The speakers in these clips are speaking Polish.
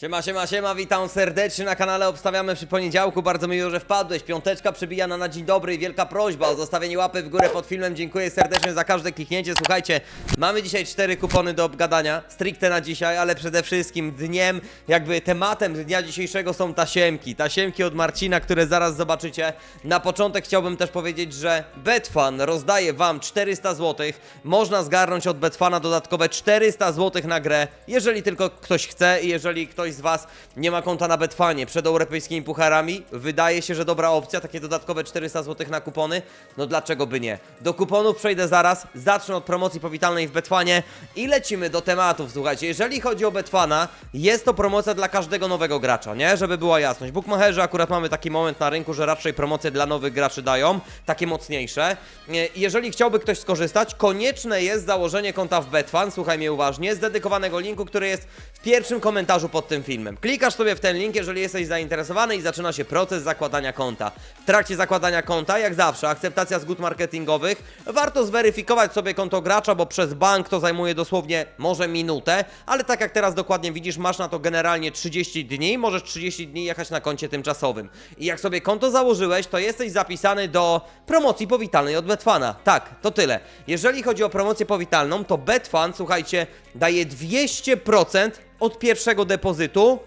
Siema, siema, siema, witam serdecznie na kanale Obstawiamy przy poniedziałku, bardzo miło, że wpadłeś, piąteczka przybijana na dzień dobry i wielka prośba o zostawienie łapy w górę pod filmem, dziękuję serdecznie za każde kliknięcie, słuchajcie, mamy dzisiaj cztery kupony do obgadania, stricte na dzisiaj, ale przede wszystkim dniem, jakby tematem dnia dzisiejszego są tasiemki, tasiemki od Marcina, które zaraz zobaczycie, na początek chciałbym też powiedzieć, że Betfan rozdaje wam 400 zł, można zgarnąć od Betfana dodatkowe 400 zł na grę, jeżeli tylko ktoś chce i jeżeli ktoś z Was nie ma konta na Betfanie przed europejskimi pucharami, wydaje się, że dobra opcja, takie dodatkowe 400 zł na kupony, no dlaczego by nie? Do kuponów przejdę zaraz, zacznę od promocji powitalnej w Betfanie i lecimy do tematów, słuchajcie, jeżeli chodzi o Betfana, jest to promocja dla każdego nowego gracza, nie? Żeby była jasność. Bookmacherzy akurat mamy taki moment na rynku, że raczej promocje dla nowych graczy dają, takie mocniejsze. Nie, Jeżeli chciałby ktoś skorzystać, konieczne jest założenie konta w Betfan, słuchaj mnie uważnie, z dedykowanego linku, który jest w pierwszym komentarzu pod tym filmem. Klikasz sobie w ten link, jeżeli jesteś zainteresowany i zaczyna się proces zakładania konta. W trakcie zakładania konta, jak zawsze, akceptacja zgód marketingowych. Warto zweryfikować sobie konto gracza, bo przez bank to zajmuje dosłownie może minutę, ale tak jak teraz dokładnie widzisz, masz na to generalnie 30 dni, możesz 30 dni jechać na koncie tymczasowym. I jak sobie konto założyłeś, to jesteś zapisany do promocji powitalnej od Betfana. Tak, to tyle. Jeżeli chodzi o promocję powitalną, to Betfan, słuchajcie, daje 200% od pierwszego depozytu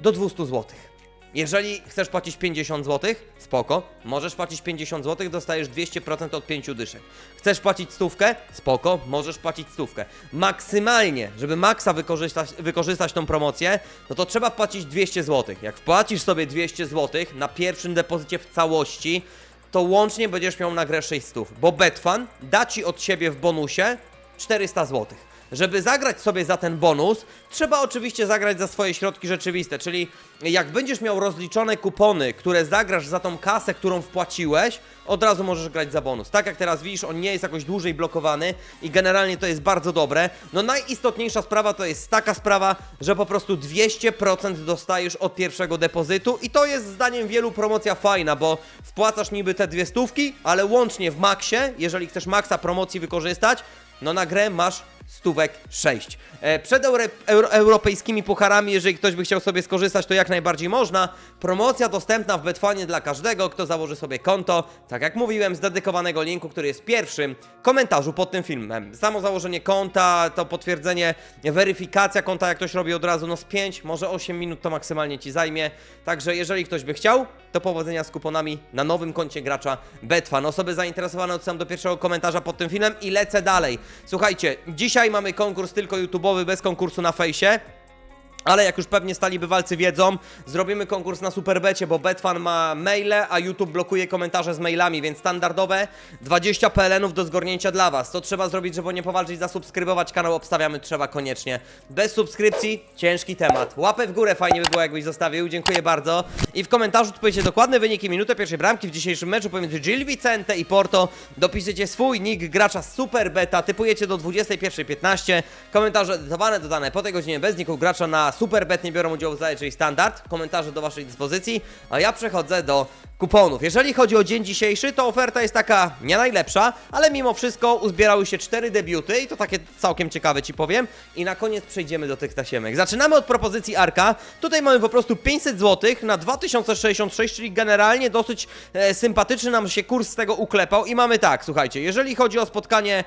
do 200 zł. Jeżeli chcesz płacić 50 zł, spoko, możesz płacić 50 zł, dostajesz 200% od 5 dyszek. Chcesz płacić stówkę? Spoko, możesz płacić stówkę. Maksymalnie, żeby maksa wykorzystać, wykorzystać tą promocję, no to trzeba wpłacić 200 zł. Jak wpłacisz sobie 200 zł na pierwszym depozycie w całości, to łącznie będziesz miał na grę 600, bo Betfan da Ci od siebie w bonusie 400 zł. Żeby zagrać sobie za ten bonus, trzeba oczywiście zagrać za swoje środki rzeczywiste, czyli jak będziesz miał rozliczone kupony, które zagrasz za tą kasę, którą wpłaciłeś, od razu możesz grać za bonus. Tak jak teraz widzisz, on nie jest jakoś dłużej blokowany i generalnie to jest bardzo dobre. No najistotniejsza sprawa to jest taka sprawa, że po prostu 200% dostajesz od pierwszego depozytu i to jest zdaniem wielu promocja fajna, bo wpłacasz niby te dwie stówki, ale łącznie w maksie, jeżeli chcesz maksa promocji wykorzystać, no na grę masz stówek 6. E, przed euro, euro, europejskimi pucharami, jeżeli ktoś by chciał sobie skorzystać, to jak najbardziej można. Promocja dostępna w Betfanie dla każdego, kto założy sobie konto, tak jak mówiłem, z dedykowanego linku, który jest pierwszym komentarzu pod tym filmem. Samo założenie konta, to potwierdzenie, weryfikacja konta, jak ktoś robi od razu, no z 5, może 8 minut to maksymalnie Ci zajmie. Także jeżeli ktoś by chciał, to powodzenia z kuponami na nowym koncie gracza Betfan. Osoby zainteresowane odsyłam do pierwszego komentarza pod tym filmem i lecę dalej. Słuchajcie, dzisiaj mamy konkurs tylko YouTube'owy, bez konkursu na fejsie. Ale jak już pewnie stali bywalcy wiedzą, zrobimy konkurs na Superbecie, bo Betfan ma maile, a YouTube blokuje komentarze z mailami, więc standardowe 20 PLN-ów do zgornięcia dla Was. Co trzeba zrobić, żeby nie powalczyć, zasubskrybować kanał, obstawiamy trzeba koniecznie. Bez subskrypcji ciężki temat. Łapę w górę fajnie by było, jakbyś zostawił, dziękuję bardzo. I w komentarzu powiecie dokładne wyniki minutę pierwszej bramki w dzisiejszym meczu pomiędzy Gil Vicente i Porto. Dopiszecie swój nick gracza Superbeta, typujecie do 21.15. Komentarze edytowane, dodane po tej godzinie bez niku gracza na Superbet nie biorą udziału w zajęciu, czyli standard. Komentarze do Waszej dyspozycji, a ja przechodzę do kuponów. Jeżeli chodzi o dzień dzisiejszy, to oferta jest taka nie najlepsza, ale mimo wszystko uzbierały się cztery debiuty i to takie całkiem ciekawe Ci powiem. I na koniec przejdziemy do tych tasiemek. Zaczynamy od propozycji Arka. Tutaj mamy po prostu 500 zł na 2066, czyli generalnie dosyć e, sympatyczny nam się kurs z tego uklepał. I mamy tak, słuchajcie, jeżeli chodzi o spotkanie e,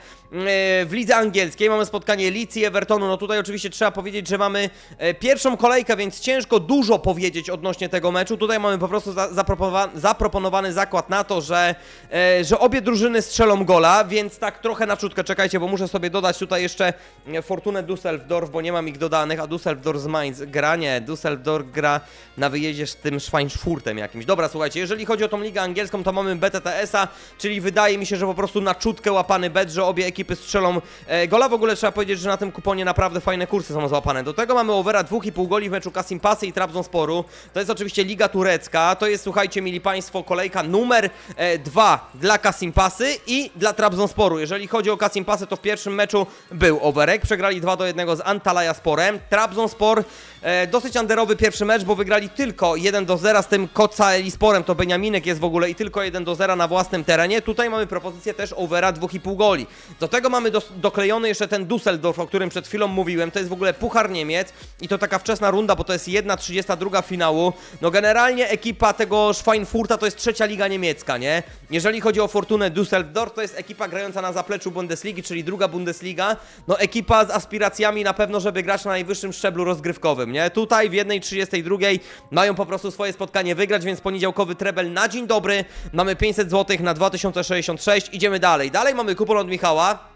w lidze angielskiej, mamy spotkanie Leeds i Evertonu, no tutaj oczywiście trzeba powiedzieć, że mamy e, pierwszą kolejkę, więc ciężko dużo powiedzieć odnośnie tego meczu. Tutaj mamy po prostu za, zaproponowa- zaproponowany zakład na to, że, e, że obie drużyny strzelą gola, więc tak trochę na czutkę czekajcie, bo muszę sobie dodać tutaj jeszcze e, Fortunę Düsseldorf, bo nie mam ich dodanych, a Düsseldorf z Mainz gra, nie, Düsseldorf gra na wyjeździe z tym Schweinfurtem jakimś. Dobra, słuchajcie, jeżeli chodzi o tą ligę angielską, to mamy BTTS-a, czyli wydaje mi się, że po prostu na czutkę łapany bet, że obie ekipy strzelą e, gola. W ogóle trzeba powiedzieć, że na tym kuponie naprawdę fajne kursy są złapane. Do tego mamy overa 2,5 goli w meczu Kasim Pasy i Trabzonsporu. To jest oczywiście Liga Turecka. To jest, słuchajcie, mili Państwo, kolejka numer 2 dla Kasim Pasy i dla Trabzonsporu. Jeżeli chodzi o Kasim Pasy, to w pierwszym meczu był overek. Przegrali 2 do 1 z Antalya Sporem. Trabzonspor E, dosyć underowy pierwszy mecz, bo wygrali tylko 1 do 0 z tym Koca Elisporem, to Beniaminek jest w ogóle i tylko 1 do 0 na własnym terenie. Tutaj mamy propozycję też overa 2,5 goli. Do tego mamy dos- doklejony jeszcze ten Düsseldorf, o którym przed chwilą mówiłem. To jest w ogóle Puchar Niemiec i to taka wczesna runda, bo to jest 1,32 finału. No generalnie ekipa tego Schweinfurta to jest trzecia liga niemiecka, nie? Jeżeli chodzi o Fortunę Düsseldorf, to jest ekipa grająca na zapleczu Bundesligi, czyli druga Bundesliga. No ekipa z aspiracjami na pewno, żeby grać na najwyższym szczeblu rozgrywkowym, nie? Tutaj w 1.32 mają po prostu swoje spotkanie wygrać, więc poniedziałkowy trebel na dzień dobry. Mamy 500 zł na 2066. Idziemy dalej. Dalej mamy kupon od Michała.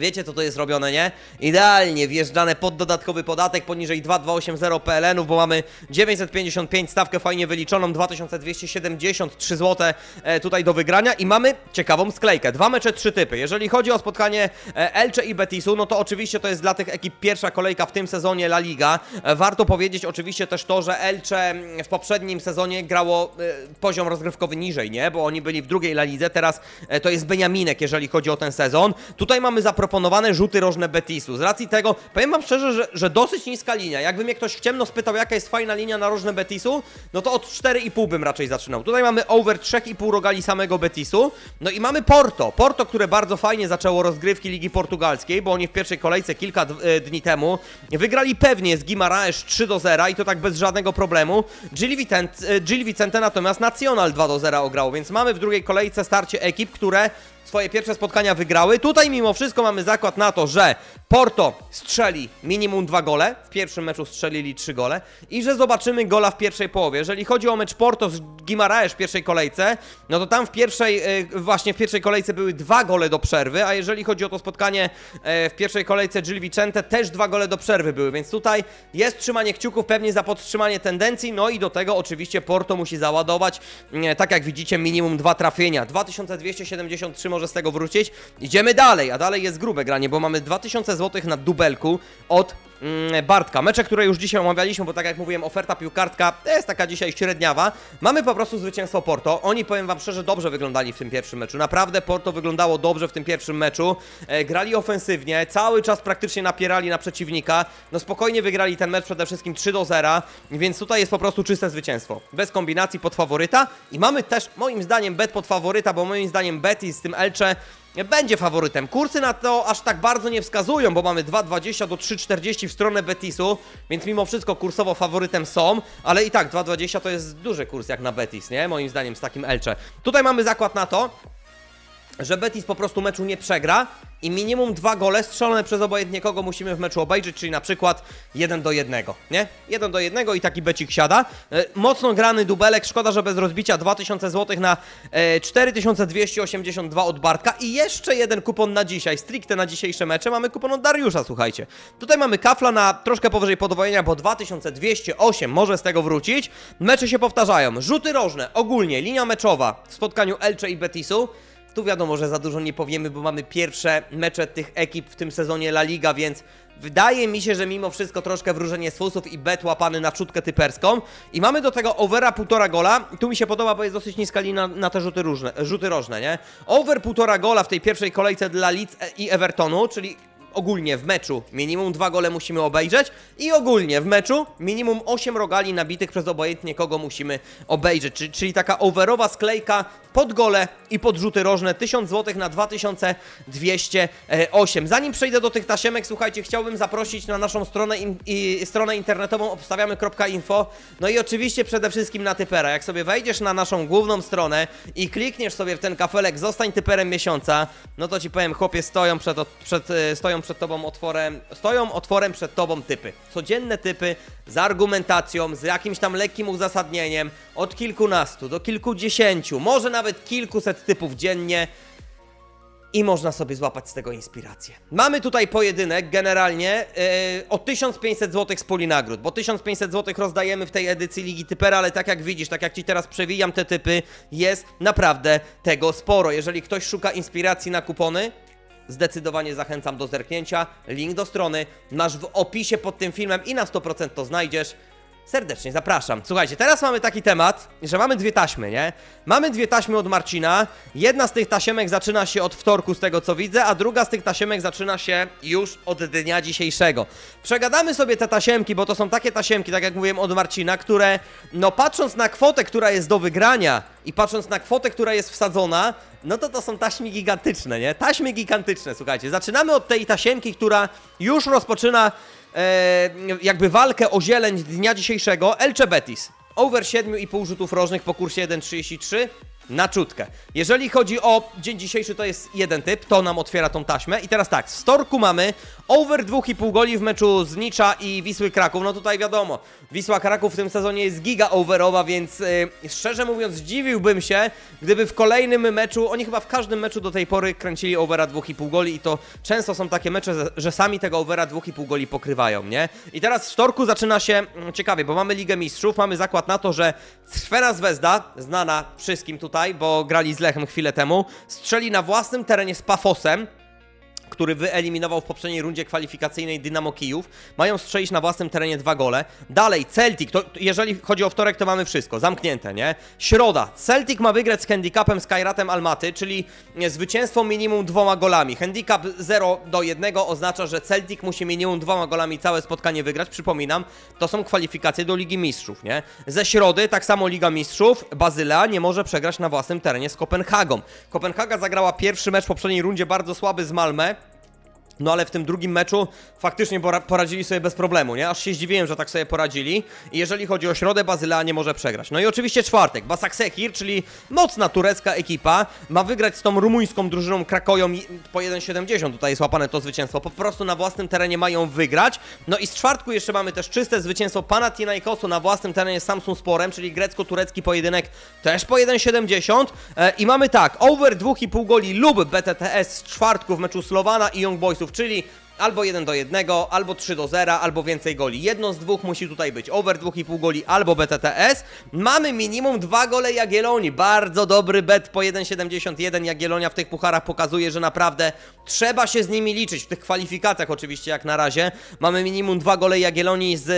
Wiecie co to jest robione, nie? Idealnie wjeżdżane pod dodatkowy podatek poniżej 2280 PLN-ów, bo mamy 955 stawkę fajnie wyliczoną, 2273 zł e, tutaj do wygrania i mamy ciekawą sklejkę. Dwa mecze, trzy typy. Jeżeli chodzi o spotkanie e, Elche i Betisu, no to oczywiście to jest dla tych ekip pierwsza kolejka w tym sezonie La Liga. E, warto powiedzieć oczywiście też to, że Elche mm, w poprzednim sezonie grało e, poziom rozgrywkowy niżej, nie? Bo oni byli w drugiej La Lidze, teraz e, to jest Beniaminek, jeżeli chodzi o ten sezon. Tutaj mamy zaproponowane rzuty rożne Betisu. Z racji tego, powiem wam szczerze, że, że dosyć niska linia. Jakby mnie ktoś w ciemno spytał, jaka jest fajna linia na rożne Betisu, no to od 4,5 bym raczej zaczynał. Tutaj mamy over 3,5 rogali samego Betisu. No i mamy Porto. Porto, które bardzo fajnie zaczęło rozgrywki Ligi Portugalskiej, bo oni w pierwszej kolejce kilka e, dni temu wygrali pewnie z Guimaraes 3 do 0 i to tak bez żadnego problemu. Gil Vicente, e, Gil Vicente natomiast Nacional 2 do 0 ograł, więc mamy w drugiej kolejce starcie ekip, które swoje pierwsze spotkania wygrały. Tutaj mimo wszystko mamy zakład na to, że Porto strzeli minimum dwa gole, w pierwszym meczu strzelili trzy gole i że zobaczymy gola w pierwszej połowie. Jeżeli chodzi o mecz Porto z Guimaraes w pierwszej kolejce, no to tam w pierwszej, e, właśnie w pierwszej kolejce były dwa gole do przerwy, a jeżeli chodzi o to spotkanie e, w pierwszej kolejce Gil Vicente, też dwa gole do przerwy były, więc tutaj jest trzymanie kciuków pewnie za podtrzymanie tendencji, no i do tego oczywiście Porto musi załadować, e, tak jak widzicie, minimum dwa trafienia. 2273 może z tego wrócić. Idziemy dalej, a dalej jest grube granie, bo mamy 2000 zł na dubelku od Bartka. Mecze, które już dzisiaj omawialiśmy, bo tak jak mówiłem, oferta piłkarska jest taka dzisiaj średniawa. Mamy po prostu zwycięstwo Porto. Oni, powiem wam szczerze, dobrze wyglądali w tym pierwszym meczu. Naprawdę Porto wyglądało dobrze w tym pierwszym meczu. E, grali ofensywnie, cały czas praktycznie napierali na przeciwnika. No spokojnie wygrali ten mecz przede wszystkim 3 do 0, więc tutaj jest po prostu czyste zwycięstwo. Bez kombinacji pod faworyta. I mamy też, moim zdaniem, bet pod faworyta, bo moim zdaniem Betis z tym Elche będzie faworytem. Kursy na to aż tak bardzo nie wskazują, bo mamy 2,20 do 3,40 w stronę Betisu, więc mimo wszystko kursowo faworytem są, ale i tak 2,20 to jest duży kurs jak na Betis, nie? Moim zdaniem z takim Elche. Tutaj mamy zakład na to, że Betis po prostu meczu nie przegra i minimum dwa gole strzelone przez obojętnie kogo musimy w meczu obejrzeć, czyli na przykład 1 do 1, nie? 1 do 1 i taki becik siada. E, mocno grany dubelek, szkoda, że bez rozbicia 2000 zł na e, 4282 od Bartka i jeszcze jeden kupon na dzisiaj, stricte na dzisiejsze mecze, mamy kupon od Dariusza, słuchajcie. Tutaj mamy kafla na troszkę powyżej podwojenia, bo 2208 może z tego wrócić. Mecze się powtarzają, rzuty rożne, ogólnie linia meczowa w spotkaniu Elche i Betisu. Tu wiadomo, że za dużo nie powiemy, bo mamy pierwsze mecze tych ekip w tym sezonie La Liga, więc wydaje mi się, że mimo wszystko troszkę wróżenie z fusów i bet łapany na czutkę typerską. I mamy do tego overa półtora gola. Tu mi się podoba, bo jest dosyć niska linia na te rzuty, różne, rzuty rożne, nie? Over półtora gola w tej pierwszej kolejce dla Leeds i Evertonu, czyli ogólnie w meczu minimum dwa gole musimy obejrzeć i ogólnie w meczu minimum 8 rogali nabitych przez obojętnie kogo musimy obejrzeć, czyli, czyli taka overowa sklejka pod gole i pod rzuty rożne 1000 zł na 2208. Zanim przejdę do tych tasiemek, słuchajcie, chciałbym zaprosić na naszą stronę, in, i, stronę internetową obstawiamy.info no i oczywiście przede wszystkim na typera. Jak sobie wejdziesz na naszą główną stronę i klikniesz sobie w ten kafelek zostań typerem miesiąca, no to ci powiem, chłopie, stoją przed, przed, e, stoją przed tobą otworem, stoją otworem przed tobą typy. Codzienne typy z argumentacją, z jakimś tam lekkim uzasadnieniem, od kilkunastu do kilkudziesięciu, może nawet kilkuset typów dziennie i można sobie złapać z tego inspirację. Mamy tutaj pojedynek generalnie yy, o 1500 zł z puli nagród, bo 1500 zł rozdajemy w tej edycji Ligi Typera, ale tak jak widzisz, tak jak Ci teraz przewijam te typy, jest naprawdę tego sporo. Jeżeli ktoś szuka inspiracji na kupony, Zdecydowanie zachęcam do zerknięcia. Link do strony masz w opisie pod tym filmem i na 100% to znajdziesz. Serdecznie zapraszam. Słuchajcie, teraz mamy taki temat, że mamy dwie taśmy, nie? Mamy dwie taśmy od Marcina. Jedna z tych tasiemek zaczyna się od wtorku, z tego co widzę, a druga z tych tasiemek zaczyna się już od dnia dzisiejszego. Przegadamy sobie te tasiemki, bo to są takie tasiemki, tak jak mówiłem, od Marcina, które, no patrząc na kwotę, która jest do wygrania i patrząc na kwotę, która jest wsadzona, no to to są taśmy gigantyczne, nie? Taśmy gigantyczne, słuchajcie. Zaczynamy od tej tasiemki, która już rozpoczyna jakby walkę o zieleń dnia dzisiejszego. Elche Betis. Over 7,5 rzutów rożnych po kursie 1,33 na czutkę. Jeżeli chodzi o dzień dzisiejszy, to jest jeden typ, to nam otwiera tą taśmę. I teraz tak, z Storku mamy over 2,5 goli w meczu z Nicza i Wisły Kraków. No tutaj wiadomo, Wisła Kraków w tym sezonie jest giga overowa, więc yy, szczerze mówiąc zdziwiłbym się, gdyby w kolejnym meczu, oni chyba w każdym meczu do tej pory kręcili overa 2,5 goli i to często są takie mecze, że- że sami tego overa 2,5 goli pokrywają, nie? I teraz w Storku zaczyna się mm, ciekawie, bo mamy Ligę Mistrzów, mamy zakład na to, że Sfera Zvezda, znana wszystkim tutaj, bo grali z Lechem chwilę temu, strzeli na własnym terenie z Pafosem, który wyeliminował w poprzedniej rundzie kwalifikacyjnej Dynamo Kijów. Mają strzelić na własnym terenie dwa gole. Dalej, Celtic, to jeżeli chodzi o wtorek, to mamy wszystko, zamknięte, nie? Środa, Celtic ma wygrać z handicapem Skyratem Almaty, czyli zwycięstwo minimum dwoma golami. Handicap 0 do 1 oznacza, że Celtic musi minimum dwoma golami całe spotkanie wygrać. Przypominam, to są kwalifikacje do Ligi Mistrzów, nie? Ze środy, tak samo Liga Mistrzów, Bazylea nie może przegrać na własnym terenie z Kopenhagą. Kopenhaga zagrała pierwszy mecz w poprzedniej rundzie bardzo słaby z Malmę. No ale w tym drugim meczu faktycznie pora- poradzili sobie bez problemu, nie? Aż się zdziwiłem, że tak sobie poradzili. I jeżeli chodzi o środę, Bazylea nie może przegrać. No i oczywiście czwartek. Basaksekir, czyli mocna turecka ekipa, ma wygrać z tą rumuńską drużyną Krakoją po 1,70. Tutaj jest łapane to zwycięstwo. Po prostu na własnym terenie mają wygrać. No i z czwartku jeszcze mamy też czyste zwycięstwo Panathinaikosu na własnym terenie z Samsung Sporem, czyli grecko-turecki pojedynek też po 1,70. E, I mamy tak, over 2,5 goli lub BTTS z czwartku w meczu Slowana i Young Boysów, czyli albo 1 do 1, albo 3 do 0, albo więcej goli. Jedno z dwóch musi tutaj być. Over 2,5 goli albo BTTS. Mamy minimum 2 gole Jagiellonii. Bardzo dobry bet po 1,71. Jagiellonia w tych pucharach pokazuje, że naprawdę trzeba się z nimi liczyć. W tych kwalifikacjach oczywiście jak na razie. Mamy minimum 2 gole Jagiellonii z,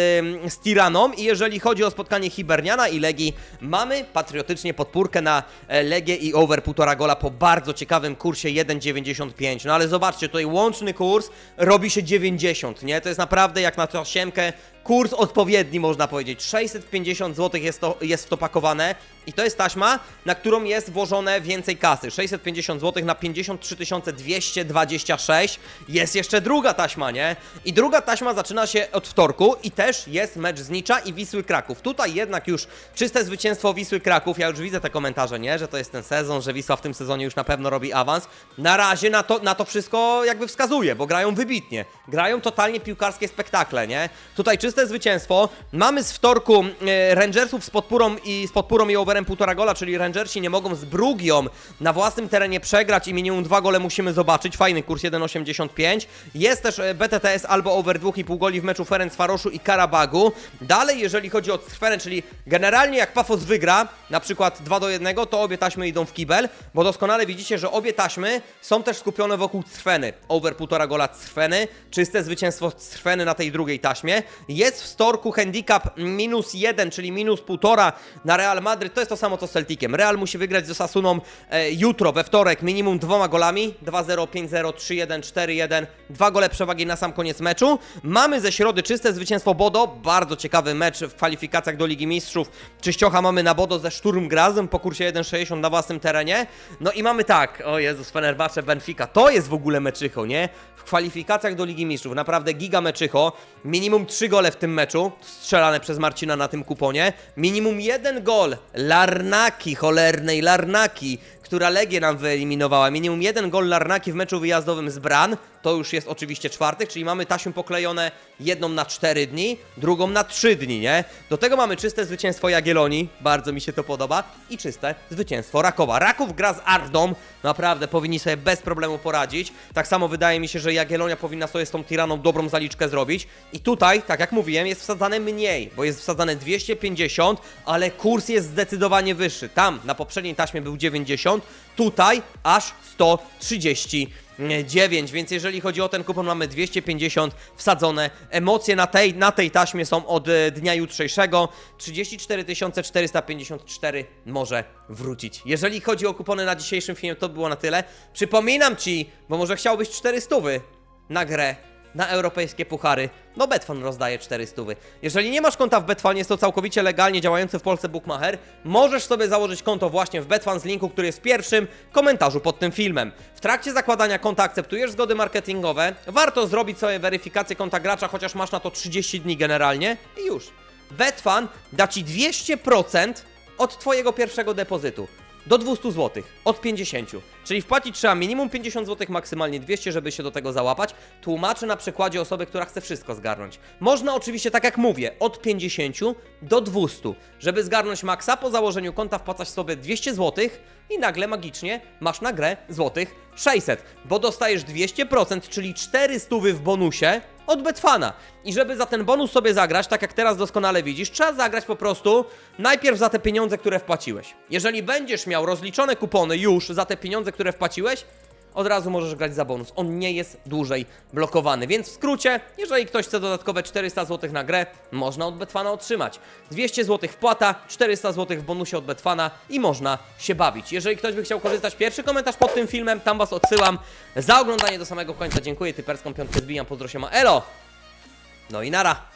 ym, z Tiraną i jeżeli chodzi o spotkanie Hiberniana i Legii, mamy patriotycznie podpórkę na e, Legię i over 1,5 gola po bardzo ciekawym kursie 1,95. No ale zobaczcie, tutaj łączny kurs robi się 90, nie? To jest naprawdę jak na tasiemkę kurs odpowiedni, można powiedzieć. 650 zł jest, to, jest to pakowane i to jest taśma, na którą jest włożone więcej kasy. 650 zł na 53 226. Jest jeszcze druga taśma, nie? I druga taśma zaczyna się od wtorku i też jest mecz z Nicza i Wisły Kraków. Tutaj jednak już czyste zwycięstwo Wisły Kraków. Ja już widzę te komentarze, nie? Że to jest ten sezon, że Wisła w tym sezonie już na pewno robi awans. Na razie na to, na to wszystko jakby wskazuje, bo grają wybitnie. Grają totalnie piłkarskie spektakle, nie? Tutaj czyste zwycięstwo. Mamy z wtorku e, Rangersów z podpórą i z podpórą i overem 1,5 gola, czyli Rangersi nie mogą z Brugią na własnym terenie przegrać i minimum dwa gole musimy zobaczyć. Fajny kurs 1,85. Jest też e, BTTS albo over 2,5 goli w meczu Ferencvaroszu i Karabagu. Dalej, jeżeli chodzi o Cferen, czyli generalnie jak Pafos wygra, na przykład 2 do 1, to obie taśmy idą w kibel, bo doskonale widzicie, że obie taśmy są też skupione wokół Cfeny. Over 1,5 gola Cfeny, czyste zwycięstwo Cfeny na tej drugiej taśmie. Jest w storku handicap minus 1, czyli minus 1,5 na Real Madryt. To jest to samo co z Celticiem. Real musi wygrać z Osasuną e, jutro, we wtorek, minimum dwoma golami. 2-0, 5-0, 3-1, 4-1. Dwa gole przewagi na sam koniec meczu. Mamy ze środy czyste zwycięstwo Bodo. Bardzo ciekawy mecz w kwalifikacjach do Ligi Mistrzów. Czyściocha mamy na Bodo ze Szturm Grazem po kursie 1,60 na własnym terenie. No i mamy tak, o Jezus, Fenerbahce, Benfica. To jest w ogóle meczycho, nie? W kwalifikacjach do Ligi Mistrzów. Naprawdę giga meczycho. Minimum 3 gole w tym meczu, strzelane przez Marcina na tym kuponie. Minimum jeden gol Larnaki, cholernej Larnaki, która Legię nam wyeliminowała. Minimum jeden gol Larnaki w meczu wyjazdowym z Bran. To już jest oczywiście czwartek, czyli mamy taśmy poklejone jedną na 4 dni, drugą na 3 dni, nie? Do tego mamy czyste zwycięstwo Jagiellonii, bardzo mi się to podoba, i czyste zwycięstwo Rakowa. Raków gra z Ardą, naprawdę powinni sobie bez problemu poradzić. Tak samo wydaje mi się, że Jagiellonia powinna sobie z tą Tiraną dobrą zaliczkę zrobić. I tutaj, tak jak mówiłem, jest wsadzane mniej, bo jest wsadzane 250, ale kurs jest zdecydowanie wyższy. Tam na poprzedniej taśmie był 90, tutaj aż 130 9, więc jeżeli chodzi o ten kupon mamy 250 wsadzone. Emocje na tej, na tej taśmie są od e, dnia jutrzejszego. 34 454 może wrócić. Jeżeli chodzi o kupony na dzisiejszym filmie, to było na tyle. Przypominam Ci, bo może chciałbyś 400 na grę na europejskie puchary. No Betfan rozdaje 400. Jeżeli nie masz konta w Betfanie, jest to całkowicie legalnie działający w Polsce bookmacher, możesz sobie założyć konto właśnie w Betfan z linku, który jest w pierwszym komentarzu pod tym filmem. W trakcie zakładania konta akceptujesz zgody marketingowe, warto zrobić sobie weryfikację konta gracza, chociaż masz na to 30 dni generalnie i już. Betfan da Ci 200% od Twojego pierwszego depozytu do 200 zł, od 50. Czyli wpłacić trzeba minimum 50 zł, maksymalnie 200, żeby się do tego załapać. Tłumaczę na przykładzie osoby, która chce wszystko zgarnąć. Można oczywiście, tak jak mówię, od 50 do 200. Żeby zgarnąć maksa, po założeniu konta wpłacasz sobie 200 zł i nagle magicznie masz na grę złotych 600, bo dostajesz 200%, czyli 400 w bonusie od Betfana. I żeby za ten bonus sobie zagrać, tak jak teraz doskonale widzisz, trzeba zagrać po prostu najpierw za te pieniądze, które wpłaciłeś. Jeżeli będziesz miał rozliczone kupony już za te pieniądze, które wpłaciłeś, od razu możesz grać za bonus. On nie jest dłużej blokowany. Więc w skrócie, jeżeli ktoś chce dodatkowe 400 zł na grę, można od Betfana otrzymać. 200 zł wpłata, 400 zł w bonusie od Betfana i można się bawić. Jeżeli ktoś by chciał korzystać, pierwszy komentarz pod tym filmem, tam was odsyłam. Za oglądanie do samego końca dziękuję, typerską piątkę zbijam, pozdro się ma, elo! No i nara!